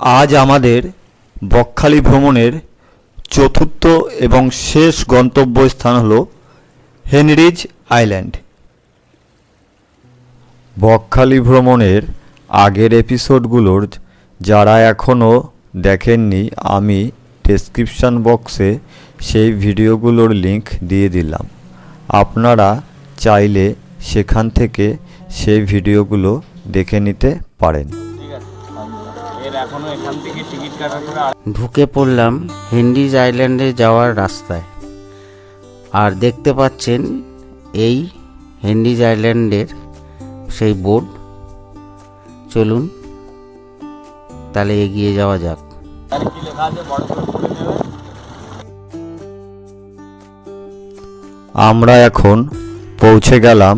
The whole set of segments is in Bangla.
আজ আমাদের বকখালি ভ্রমণের চতুর্থ এবং শেষ গন্তব্যস্থান হল হেনরিজ আইল্যান্ড। বকখালি ভ্রমণের আগের এপিসোডগুলোর যারা এখনও দেখেননি, আমি ডেসক্রিপশান বক্সে সেই ভিডিওগুলোর লিংক দিয়ে দিলাম। আপনারা চাইলে সেখান থেকে সেই ভিডিওগুলো দেখে নিতে পারেন। এর এখনও এখান থেকে টিকিট কাটার পরে ঢুকে পড়লাম হেনরিজ আইল্যান্ডে যাওয়ার রাস্তায়। আর দেখতে পাচ্ছেন এই হেনরিজ আইল্যান্ডের সেই বোর্ড চলুন তাহলে এগিয়ে যাওয়া যাক। আমরা এখন পৌঁছে গেলাম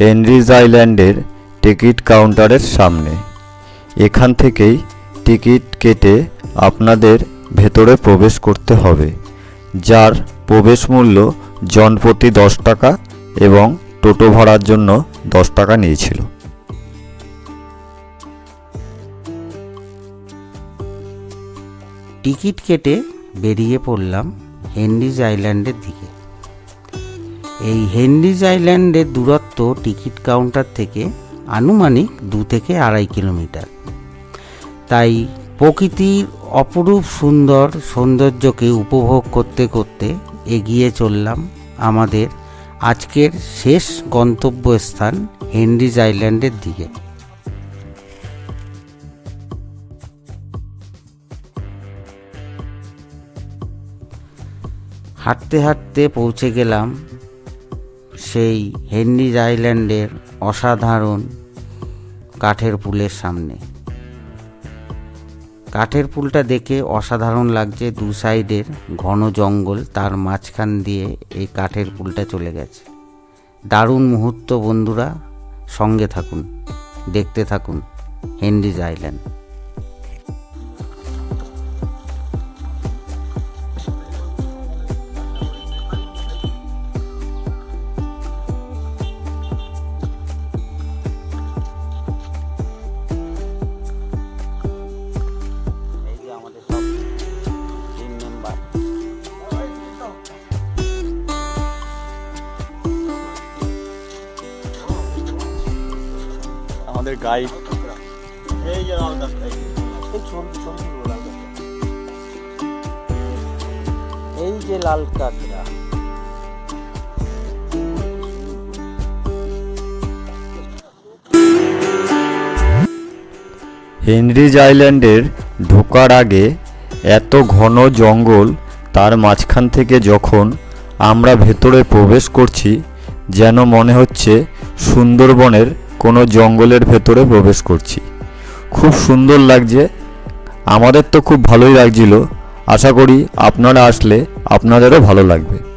হেনরিজ আইল্যান্ডের টিকিট কাউন্টারের সামনে। এখান থেকেই টিকিট কেটে আপনাদের ভেতরে প্রবেশ করতে হবে, যার প্রবেশ মূল্য জনপ্রতি দশ টাকা এবং টোটো ভাড়ার জন্য দশ টাকা নিয়েছিল। টিকিট কেটে বেরিয়ে পড়লাম হেনরিজ আইল্যান্ডের দিকে। এই হেনরিজ আইল্যান্ডের দূরত্ব টিকিট কাউন্টার থেকে আনুমানিক দু থেকে আড়াই কিলোমিটার। তাই প্রকৃতির অপরূপ সুন্দর সৌন্দর্যকে উপভোগ করতে করতে এগিয়ে চললাম আমাদের আজকের শেষ গন্তব্যস্থান হেনরিজ আইল্যান্ডের দিকে। হাঁটতে হাঁটতে পৌঁছে গেলাম সেই হেনরিজ আইল্যান্ডের অসাধারণ কাঠের পুলের সামনে। কাঠের পুলটা দেখে অসাধারণ লাগছে দু সাইডের ঘন জঙ্গল, তার মাঝখান দিয়ে এই কাঠের পুলটা চলে গেছে। দারুণ মুহূর্ত বন্ধুরা, সঙ্গে থাকুন, দেখতে থাকুন, হেনরিজ আইল্যান্ড। গাইড এই যে লাল গাছটা এই যে কাঁকড়া। হেনরিজ আইল্যান্ডের ঢোকার আগে এত ঘন জঙ্গল তার মাঝখান থেকে যখন আমরা ভেতরে প্রবেশ করছি যেন মনে হচ্ছে সুন্দরবনের কোনো জঙ্গলের ভেতরে প্রবেশ করছি। খুব সুন্দর লাগছে। আমাদের তো খুব ভালোই লাগছিল। আশা করি আপনারা আসলে আপনাদেরও ভালো লাগবে।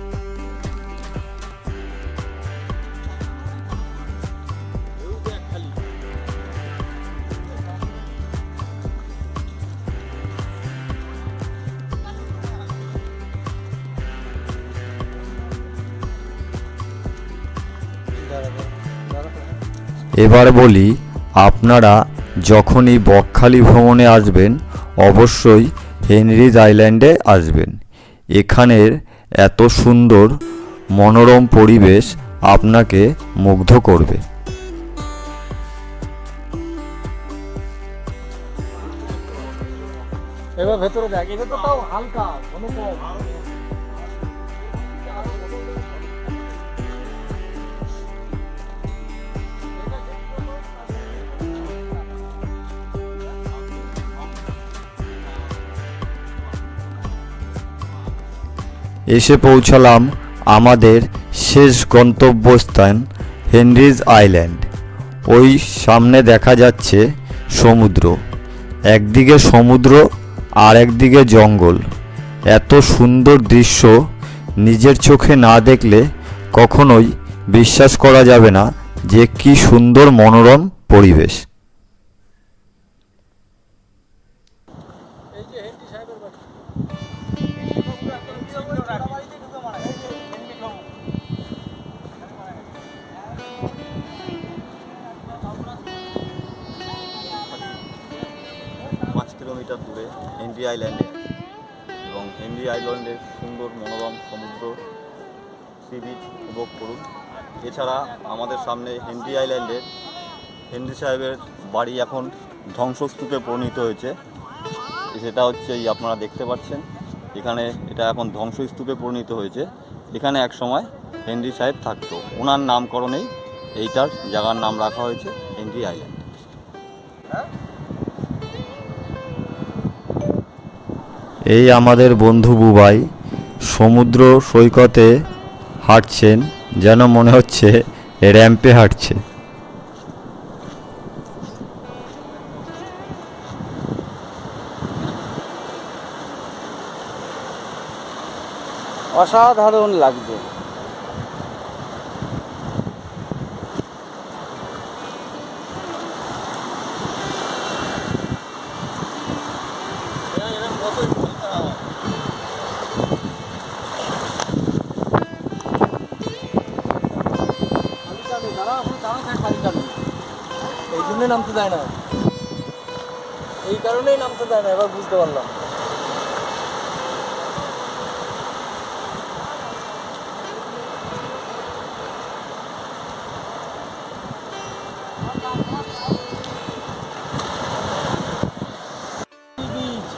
এবার বলি, আপনারা যখনই বকখালি ভ্রমণে আসবেন, অবশ্যই হেনরিজ আইল্যান্ডে আসবেন। এখানের এত সুন্দর মনোরম পরিবেশ আপনাকে মুগ্ধ করবে। এবার ভেতরে দেখ, এটা তো তাও হালকা কোনো এসে পৌঁছালাম আমাদের শেষ গন্তব্যস্থান হেনরিজ আইল্যান্ড। ওই সামনে দেখা যাচ্ছে সমুদ্র। একদিকে সমুদ্র, আর একদিকে জঙ্গল। এত সুন্দর দৃশ্য নিজের চোখে না দেখলে কখনোই বিশ্বাস করা যাবে না যে কি সুন্দর মনোরম পরিবেশ। হেনরি আইল্যান্ডে এবং হেনরি আইল্যান্ডের সুন্দর মনোরম সমুদ্র সি বিচ উপভোগ করুন। এছাড়া আমাদের সামনে হেনরি আইল্যান্ডের হেনরি সাহেবের বাড়ি এখন ধ্বংসস্তূপে পরিণত হয়েছে। সেটা হচ্ছে এই আপনারা দেখতে পাচ্ছেন। এখানে এটা এখন ধ্বংসস্তূপে পরিণত হয়েছে। এখানে এক সময় হেনরি সাহেব থাকতো। ওনার নামকরণেই এইটার জায়গার নাম রাখা হয়েছে হেনরি আইল্যান্ড। এই আমাদের বন্ধু বুবাই সমুদ্র সৈকতে হাঁটছেন যেন মনে হচ্ছে র্যাম্পে হাঁটছে। অসাধারণ লাগছে। জন্যই নামতে দেয় না। এই কারণেই নামতে দেয় না এবার বুঝতে পারলাম। বিচ